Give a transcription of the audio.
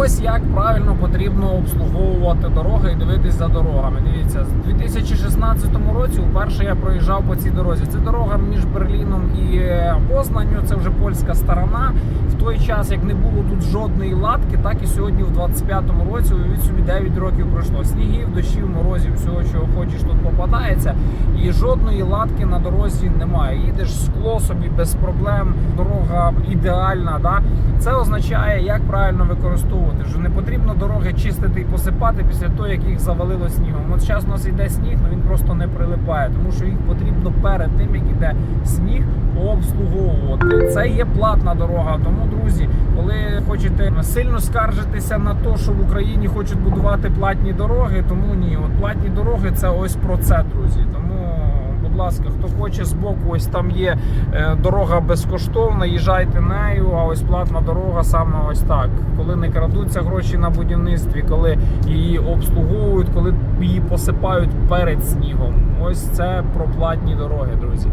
ось як правильно потрібно обслуговувати дороги і дивитись за дорогами. Дивіться, з 2016 році вперше я проїжджав по цій дорозі. Це дорога між Берліном і е, Познанню. Це вже польська сторона. В той час, як не було тут жодної латки, так і сьогодні, в 25-му році, уявіть собі 9 років пройшло. Снігів, дощів, морозів, всього, чого хочеш, тут попадається. І жодної латки на дорозі немає. Їдеш скло собі без проблем, дорога ідеальна. Да? Це означає, як правильно використовувати. Що не потрібно дороги чистити і посипати після того, як їх завалило снігом. От зараз у нас йде сніг, але він просто не прилипає, тому що їх потрібно перед тим, як іде сніг, обслуговувати. Це є платна дорога. Тому, друзі, хочете сильно скаржитися на те, що в Україні хочуть будувати платні дороги, тому ні, от платні дороги це ось про це, друзі. Тому. Будь ласка, хто хоче з боку, ось там є е, дорога безкоштовна, їжджайте нею. А ось платна дорога саме ось так. Коли не крадуться гроші на будівництві, коли її обслуговують, коли її посипають перед снігом. Ось це про платні дороги, друзі.